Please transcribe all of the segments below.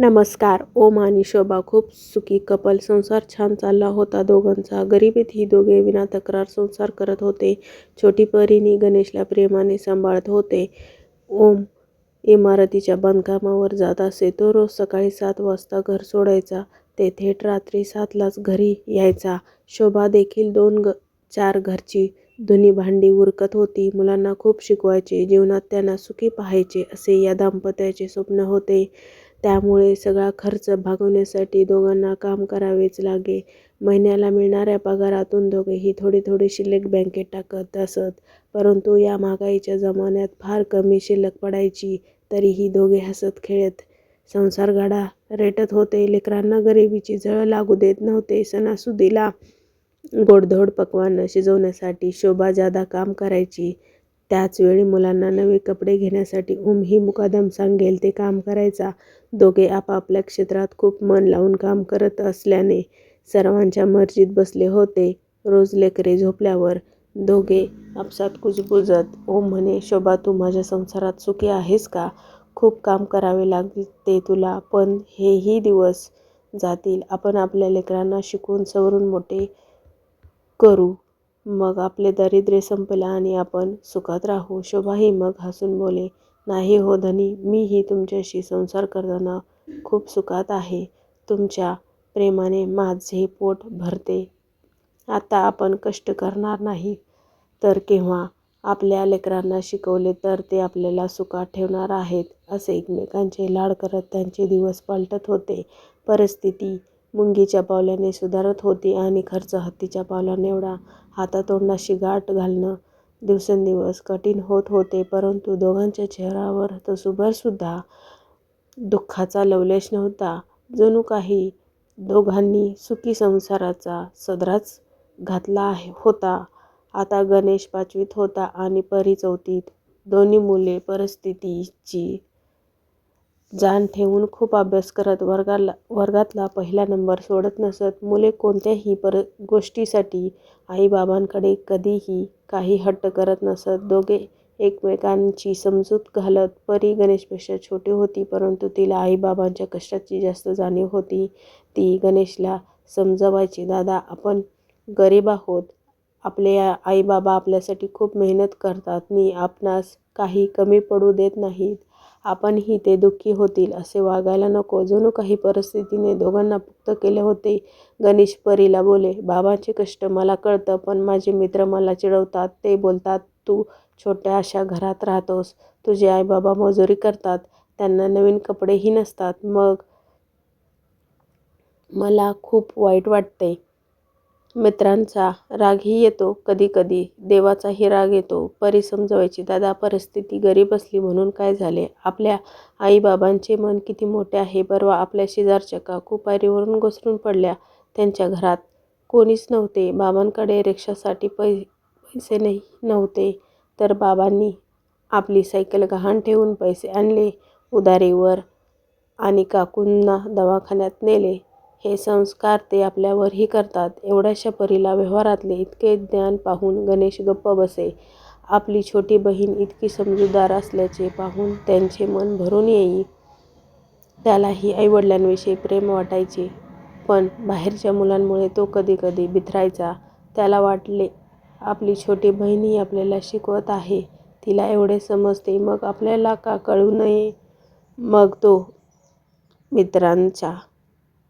नमस्कार. ओम आणि शोभा खूप सुखी कपल संसार छान चालला होता दोघांचा. गरिबीत ही दोघे विना तक्रार संसार करत होते. छोटी परीनी गणेशला प्रेमाने सांभाळत होते. ओम इमारतीच्या बांधकामावर जात असे तो रोज सकाळी सात वाजता घर सोडायचा ते थेट रात्री सातलाच घरी यायचा. शोभा देखील दोन ग चार घरची धुनी भांडी उरकत होती. मुलांना खूप शिकवायचे जीवनात त्यांना सुखी पाहायचे असे या दाम्पत्याचे स्वप्न होते. त्यामुळे सगळा खर्च भागवण्यासाठी दोघांना काम करावेच लागे. महिन्याला मिळणाऱ्या पगारातून दोघेही थोडी थोडी शिल्लक बँकेत टाकत असत. परंतु या महागाईच्या जमान्यात फार कमी शिल्लक पडायची तरीही दोघे हसत खेळत. संसार गाडा रेटत होते लेकरांना गरिबीची झळ लागू देत नव्हते सणासुदीला गोडधोड पक्वान्न शिजवण्यासाठी शोभा जादा काम करायची. त्याचवेळी मुलांना नवे कपडे घेण्यासाठी उमही मुकादम सांगेल ते काम करायचा. दोघे आपापल्या क्षेत्रात खूप मन लावून काम करत असल्याने सर्वांच्या मर्जीत बसले होते. रोज लेकरे झोपल्यावर दोघे आपसात कुजबुजत ओम म्हणे शोभा तू माझ्या संसारात सुखी आहेस का? खूप काम करावे लागते तुला पण हेही दिवस जातील. आपण आपल्या लेकरांना शिकून सवरून मोठे करू. मग आपले दरिद्र्य संपेल आणि आपण सुखात राहू. शोभाही मग हसून बोले नाही हो धनी मीही तुमच्याशी संसार करताना खूप सुखात आहे. तुमच्या प्रेमाने माझे पोट भरते. आता आपण कष्ट करणार नाही. तर केव्हा आपल्या लेकरांना शिकवले तर ते आपल्याला सुखात ठेवणार आहेत. असे एकमेकांचे लाड करत त्यांचे दिवस पालटत होते. परिस्थिती मुंगीच्या पावलाने सुधारत होती आणि खर्च हत्तीच्या पावलाने एवढा हातातोंडाशी गाठ घालणं दिवसेंदिवस कठीण होत होते. परंतु दोघांच्या चेहऱ्यावर तसुभरसुद्धा दुःखाचा लवलेश नव्हता. जणू काही दोघांनी सुखी संसाराचा सदराच घातला आहे होता. आता गणेश पाचवीत होता आणि परी चौथीत. दोन्ही मुले परिस्थितीची जाण ठेवून खूप अभ्यास करत वर्गाला वर्गातला पहिला नंबर सोडत नसत मुले कोणत्याही पर गोष्टीसाठी आईबाबांकडे कधीही काही हट्ट करत नसत. दोघे एकमेकांची समजूत घालत परी गणेशपेक्षा छोटी होती परंतु तिला आईबाबांच्या कष्टाची जास्त जाणीव होती. ती गणेशला समजवायची दादा आपण गरीब आहोत. आपले आईबाबा आपल्यासाठी खूप मेहनत करतात. मी आपणास काही कमी पडू देत नाहीत. आपणही ते दुःखी होतील असे वागायला नको. जणू काही परिस्थितीने दोघांना पुक्त केले होते. गणेश परीला बोले बाबांचे कष्ट मला कळतं पण माझे मित्र मला चिडवतात. ते बोलतात तू छोट्या अशा घरात राहतोस. तुझे आईबाबा मजुरी करतात. त्यांना नवीन कपडेही नसतात. मग मला खूप वाईट वाटते. मित्रांचा रागही येतो कधी कधी. देवाचाही राग येतो. परी समजवायची. दादा परिस्थिती गरीब असली म्हणून काय झाले? आपल्या आईबाबांचे मन किती मोठे आहे? परवा आपल्या शेजारच्या काकू पायरीवरून घसरून पडल्या त्यांच्या घरात. कोणीच नव्हते. बाबांकडे रिक्षासाठी पै पैसे नाही नव्हते. तर बाबांनी आपली सायकल गहाण ठेवून पैसे आणले. उधारीवर आणि काकूंना दवाखान्यात नेले. हे संस्कार ते आपल्यावरही करतात. एवढ्याशा परीला व्यवहारातले इतके ज्ञान पाहून गणेश गप्प बसे. आपली छोटी बहीण इतकी समजूतदार असल्याचे पाहून त्यांचे मन भरून येई. त्यालाही आईवडिलांविषयी प्रेम वाटायचे. पण बाहेरच्या मुलांमुळे तो कधी कधी बिथरायचा. त्याला वाटले आपली छोटी बहीणही आपल्याला शिकवत आहे. तिला एवढे समजते मग आपल्याला का कळू नये? मग तो मित्रांच्या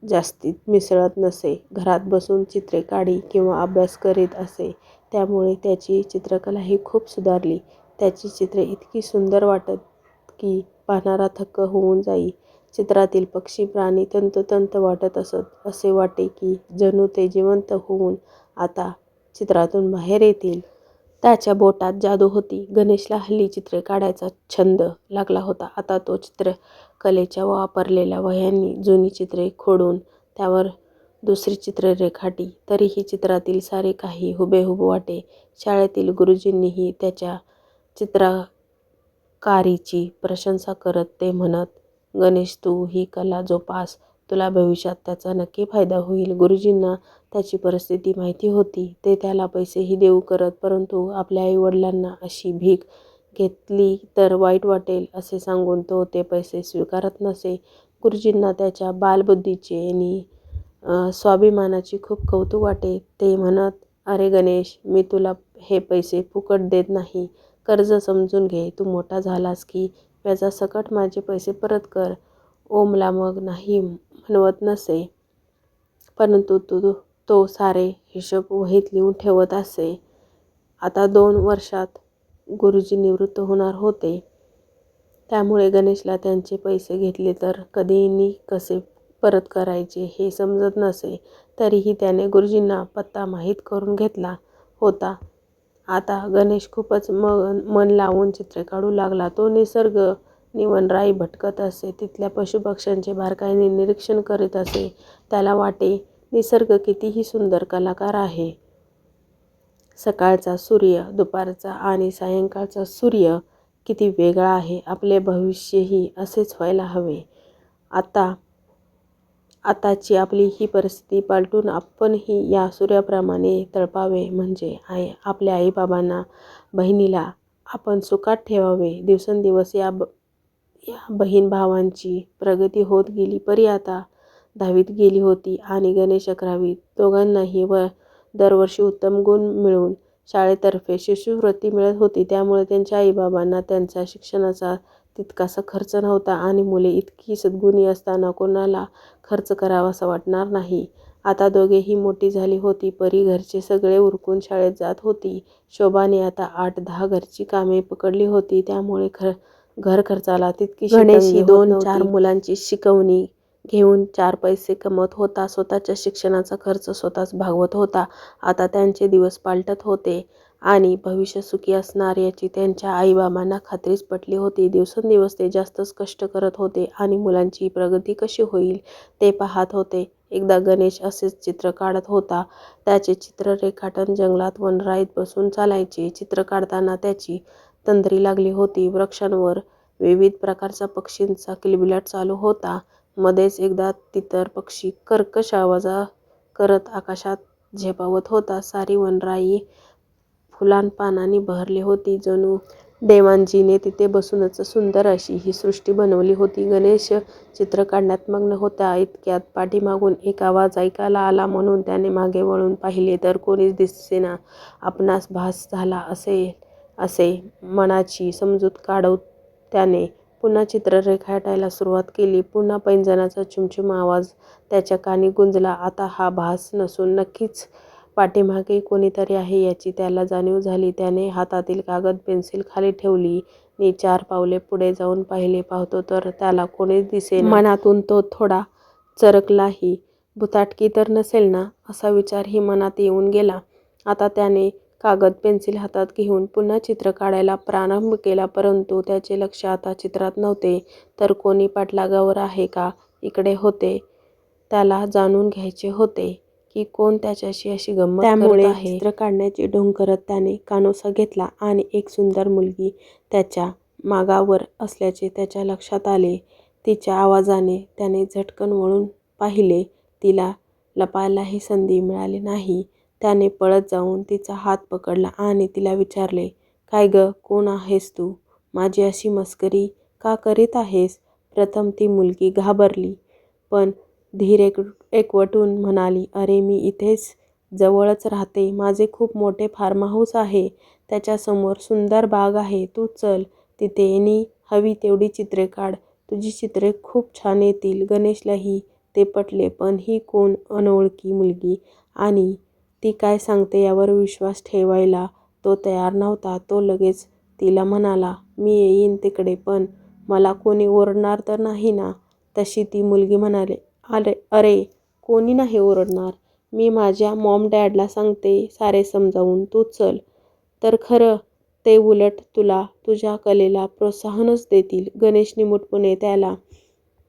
जास्तीत मिसळत नसे. घरात बसून चित्रे काढी किंवा अभ्यास करीत असे. त्यामुळे त्याची चित्रकला ही खूप सुधारली. त्याची चित्रे इतकी सुंदर वाटत की पाहणारा थक्क होऊन जाई. चित्रातील पक्षी प्राणी तंतोतंत वाटत असत. असे वाटे की जणू ते जिवंत होऊन आता चित्रातून बाहेर येतील. त्याच्या बोटात जादू होती. गणेशला हल्ली चित्रे काढायचा छंद लागला होता. आता तो चित्रकलेच्या वापरलेल्या वह्यांनी जुनी चित्रे खोडून त्यावर दुसरी चित्रे रेखाटी तरीही चित्रातील सारे काही हुबेहूब वाटे. शाळेतील गुरुजींनीही त्याच्या चित्रकारीची प्रशंसा करत ते म्हणत गणेश तू ही कला जोपास. तुला भविष्यात त्याचा नक्की फायदा होईल. गुरुजींना त्याची परिस्थिती माहिती होती ते त्याला पैसेही देऊ करत परंतु आपल्या आईवडिलांना अशी भीक घेतली तर वाईट वाटेल असे सांगून तो ते पैसे स्वीकारत नसे. गुरुजींना त्याच्या बालबुद्धीचे आणि स्वाभिमानाची खूप कौतुक वाटे. ते म्हणत, अरे गणेश, मी तुला हे पैसे फुकट देत नाही. कर्ज समजून घे. तू मोठा झालास की व्याजासकट माझे पैसे परत कर. ओमला मग नाही म्हणवत नसे. परंतु तू तो सारे हिशोब वहीत लिहून ठेवत असे. आता दोन वर्षात गुरुजी निवृत्त होणार होते. त्यामुळे गणेशला त्यांचे पैसे घेतले तर कधीनी कसे परत करायचे हे समजत नसे. तरीही त्याने गुरुजींना पत्ता माहीत करून घेतला होता. आता गणेश खूपच मन लावून चित्रे काढू लागला. तो निसर्ग निवनराई भटकत असे. तिथल्या पशुपक्ष्यांचे बारकाईने निरीक्षण करीत असे. त्याला वाटे, निसर्ग कितीही सुंदर कलाकार आहे. सकाळचा सूर्य, दुपारचा आणि सायंकाळचा सूर्य किती वेगळा आहे. आपले भविष्यही असेच व्हायला हवे. आता आताची आपली ही परिस्थिती पालटून आपणही या सूर्याप्रमाणे तळपावे म्हणजे आपल्या आईबाबांना, बहिणीला आपण सुखात ठेवावे. दिवसेंदिवस या बहीण-भावांची प्रगती होत गेली. परी आता दहावीत गेली होती आणि गणेश अकरावीत. दोघांनाही दरवर्षी उत्तम गुण मिळून शाळेतर्फे शिष्यवृत्ती मिळत होती. त्यामुळे त्यांच्या आई-बाबांना त्यांच्या शिक्षणाचा तितकासा खर्च नव्हता आणि मुले इतकी सद्गुणी असताना कोणाला खर्च करावासा वाटणार नाही. आता दोघेही मोठी झाली होती. परी घरचे सगळे उरकून शाळेत जात होती. शोभाने आता आठ-दहा घरची कामे पकडली होती. त्यामुळे घरखर्चाला तितकीशी तंगी होत नव्हती. गणेशही दोन-चार मुलांची शिकवणी घेऊन चार पैसे कमवत होता. स्वतःच्या शिक्षणाचा खर्च स्वतःच भागवत होता. आता त्यांचे दिवस पालटत होते आणि भविष्य सुखी असणार याची त्यांच्या आईबाबांना खात्रीच पटली होती. दिवसेंदिवस ते जास्तच कष्ट करत होते आणि मुलांची प्रगती कशी होईल ते पाहत होते. एकदा गणेश असेच चित्र काढत होता. त्याचे चित्र रेखाटन जंगलात वनराईत बसून चालायचे. चित्र काढताना त्याची तंद्री लागली होती. वृक्षांवर विविध प्रकारच्या पक्षींचा किलबिलाट चालू होता. मध्येच एकदा तितर पक्षी कर्कश आवाज करत आकाशात झेपावत होता. सारी वनराई फुलांपानांनी बहरली होती. जणू देवांजीने तिथे बसूनच सुंदर अशी ही सृष्टी बनवली होती. गणेश चित्र काढण्यात मग्न होता. इतक्यात पाठीमागून एक आवाज ऐकायला आला. म्हणून त्याने मागे वळून पाहिले तर कोणीच दिसेना. आपणास भास झाला असेल असे मनाची समजूत काढत त्याने पुन्हा चित्र रेखाटायला सुरुवात केली. पुन्हा पैंजणाचा चुमचुम आवाज त्याच्या कानी गुंजला. आता हा भास नसून नक्कीच पाठीमागे कोणीतरी आहे याची त्याला जाणीव झाली. त्याने हातातील कागद-पेन्सिल खाली ठेवली मी चार पावले पुढे जाऊन पाहिले. पाहतो तर त्याला कोणीच दिसे मनातून तो थोडा चरकलाही. भुताटकी तर नसेल ना, असा विचारही मनात येऊन गेला. आता त्याने कागद-पेन्सिल हातात घेऊन पुन्हा चित्र काढायला प्रारंभ केला. परंतु त्याचे लक्ष आता चित्रात नव्हते, तर कोणी पाठलागावर आहे का इकडे होते. त्याला जाणून घ्यायचे होते की कोण त्याच्याशी अशी गंमत. त्यामुळे चित्र काढण्याची ढोंग करत त्याने कानोसा घेतला आणि एक सुंदर मुलगी त्याच्या मागावर असल्याचे त्याच्या लक्षात आले. तिच्या आवाजाने त्याने झटकन वळून पाहिले. तिला लपायलाही संधी मिळाली नाही. त्याने पळत जाऊन तिचा हात पकडला आणि तिला विचारले, काय गं, कोण आहेस तू? माझी अशी मस्करी का करीत आहेस? प्रथम ती मुलगी घाबरली, पण धीर एकवटून म्हणाली, अरे, मी इथेच जवळच राहते. माझे खूप मोठे फार्म हाऊस आहे. त्याच्यासमोर सुंदर बाग आहे. तू चल तिथे नि हवी तेवढी चित्रे काढ. तुझी चित्रे खूप छान येतील. गणेशलाही ते पटले. पण ही कोण अनोळखी मुलगी आणि ती काय सांगते यावर विश्वास ठेवायला तो तयार नव्हता. तो लगेच तिला म्हणाला, मी येईन तिकडे, पण मला कोणी ओरडणार तर नाही ना? तशी ती मुलगी म्हणाले अरे, कोणी नाही ओरडणार. मी माझ्या मॉम-डॅडला सांगते सारे समजावून. तू चल. तर खरं, ते उलट तुला तुझ्या कलेला प्रोत्साहनच देतील. गणेश निमूटपणे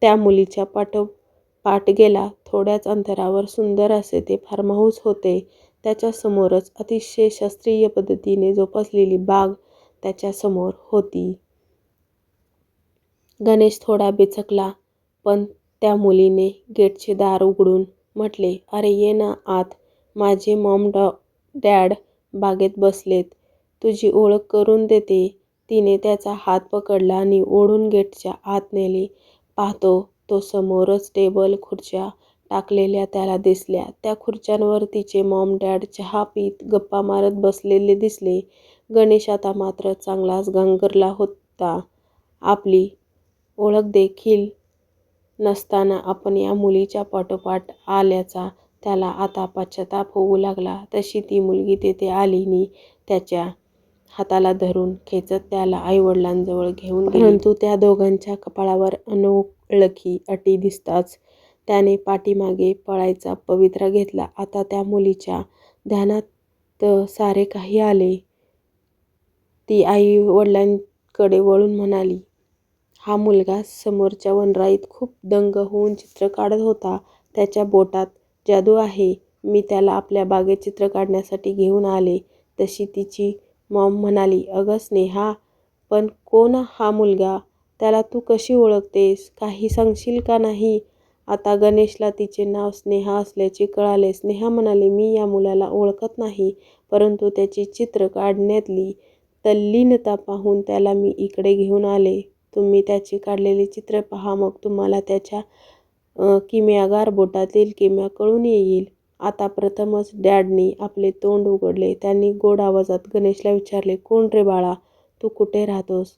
त्या मुलीच्या पाठोपाठ गेला. थोड्याच अंतरावर सुंदर असे ते फार्महाऊस होते. त्याच्यासमोरच अतिशय शास्त्रीय पद्धतीने जोपासलेली बाग त्याच्यासमोर होती. गणेश थोडा बिचकला, पण त्या मुलीने गेटचे दार उघडून म्हटले, अरे, ये ना आत. माझे मॉम-डॅड बागेत बसलेत. तुझी ओळख करून देते. तिने त्याचा हात पकडला आणि ओढून गेटच्या आत नेले. पाहतो तो समोरच टेबल खुर्च्या टाकलेल्या त्याला दिसल्या. त्या खुर्च्यांवर तिचे मॉम डॅड चहा पीत, गप्पा मारत बसलेले दिसले. गणेश आता मात्र चांगलाच गांगरला होता. आपली ओळख देखील नसताना आपण या मुलीच्या पाठोपाठ आल्याचा त्याला आता पश्चाताप होऊ लागला. तशी ती मुलगी तेथे आलीनी त्याच्या हाताला धरून खेचत त्याला आईवडिलांजवळ घेऊन परंतु त्या दोघांच्या कपाळावर अनोळखी अटी दिसताच त्याने पाठीमागे पळायचा पवित्रा घेतला. आता त्या मुलीच्या ध्यानात सारे काही आले. ती आई वडिलांकडे वळून म्हणाली, हा मुलगा समोरच्या वनराईत खूप दंग होऊन चित्र काढत होता. त्याच्या बोटात जादू आहे. मी त्याला आपल्या बागेत चित्र काढण्यासाठी घेऊन आले. तशी तिची मॉम म्हणाली, अगं स्नेहा, पण कोण हा मुलगा? त्याला तू कशी ओळखतेस? काही सांगशील का नाही? आता गणेशला तिचे नाव स्नेहा असल्याचे कळाले. स्नेहा म्हणाली, मी या मुलाला ओळखत नाही, परंतु त्याची चित्र काढण्यातली तल्लीनता पाहून त्याला मी इकडे घेऊन आले. तुम्ही त्याची काढलेली चित्र पहा, मग तुम्हाला त्याच्या किम्यागार बोटातील किम्या कळून येईल. आता प्रथमच डॅडनी आपले तोंड उघडले. त्यांनी गोड आवाजात गणेशला विचारले, कोण रे बाळा? तू कुठे राहतोस?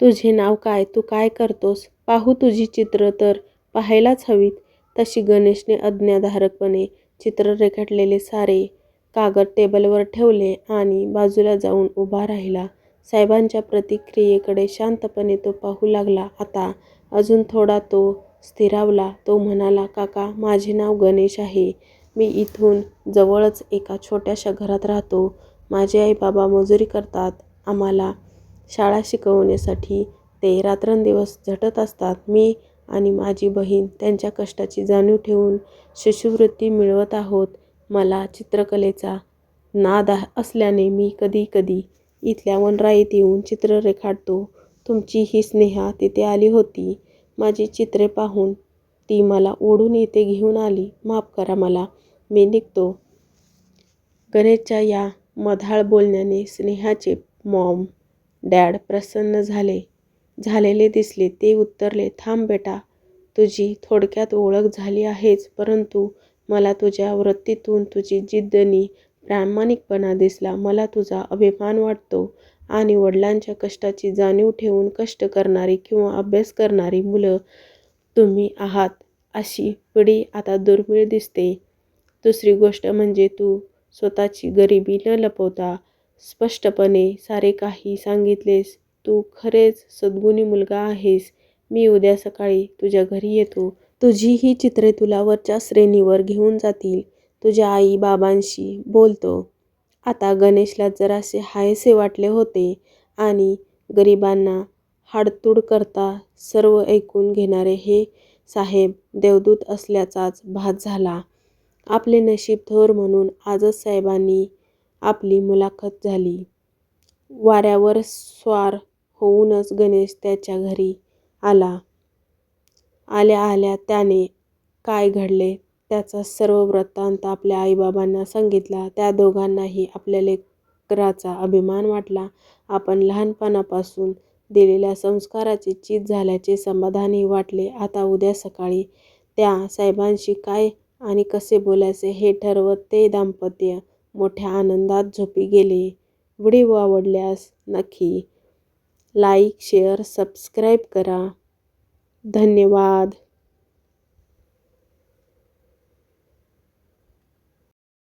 तुझे नाव काय? तू काय करतोस? पाहू तुझी चित्र तर पाहायलाच हवीत. तशी गणेशने आज्ञाधारकपणे चित्र रेखाटलेले सारे कागद टेबलवर ठेवले आणि बाजूला जाऊन उभा राहिला. साहेबांच्या प्रतिक्रियेकडे शांतपणे तो पाहू लागला. आता अजून थोडा तो स्थिरावला. तो म्हणाला, काका, माझे नाव गणेश आहे. मी इथून जवळच एका छोट्याशा घरात राहतो. माझे आई बाबा मजुरी करतात. आम्हाला शाळा शिकवण्यासाठी ते रात्रंदिवस झटत असतात. मी आणि माझी बहीण त्यांच्या कष्टाची जाणीव ठेवून शिष्यवृत्ती मिळवत आहोत. मला चित्रकलेचा नाद असल्याने मी कधी कधी इथल्या वनराईत येऊन चित्र रेखाटतो. तुमची ही स्नेहा तिथे आली होती. माझी चित्रे पाहून ती मला ओढून इथे घेऊन आली. माफ करा मला. मी निघतो. गणेशच्या या मधाळ बोलण्याने स्नेहाचे मॉम डॅड प्रसन्न झाले झालेले दिसले. ते उत्तरले, थांब बेटा, तुझी थोडक्यात ओळख झाली आहेच, परंतु मला तुझ्या वृत्तीतून तुझी जिद्दनी प्रामाणिकपणा दिसला. मला तुझा अभिमान वाटतो. आणि वडिलांच्या कष्टाची जाणीव ठेवून कष्ट करणारी किंवा अभ्यास करणारी मुलं तुम्ही आहात अशी पिढी आता दुर्मिळ दिसते. दुसरी गोष्ट म्हणजे तू स्वतःची गरिबी न लपवता स्पष्टपणे सारे काही सांगितलेस. तू खरेच सद्गुणी मुलगा आहेस. मी उद्या सकाळी तुझ्या घरी येतो. तुझी ही चित्रे तुला वरच्या श्रेणीवर घेऊन जातील. तुझ्या आई बाबांशी बोलतो. आता गणेशला जरासे हायसे वाटले होते आणि गरिबांना हाडतूड करता सर्व ऐकून घेणारे हे साहेब देवदूत असल्याचाच भास झाला. आपले नशीब थोर म्हणून आजच साहेबांनी आपली मुलाखत झाली. वाऱ्यावर स्वार होऊनच गणेश त्याच्या घरी आला. आल्या आल्या त्याने काय घडले त्याचा सर्व वृत्तांत आपल्या आईबाबांना सांगितला. त्या दोघांनाही आपल्या लेकराचा अभिमान वाटला. आपण लहानपणापासून दिलेल्या संस्काराची चीज झाल्याचे समाधानही वाटले. आता उद्या सकाळी त्या साहेबांशी काय आणि कसे बोलायचे हे ठरवत ते दाम्पत्य मोठ्या आनंदात झोपी गेले. व्हिडिओ आवडल्यास नक्की लाईक, शेअर, सबस्क्राईब करा. धन्यवाद.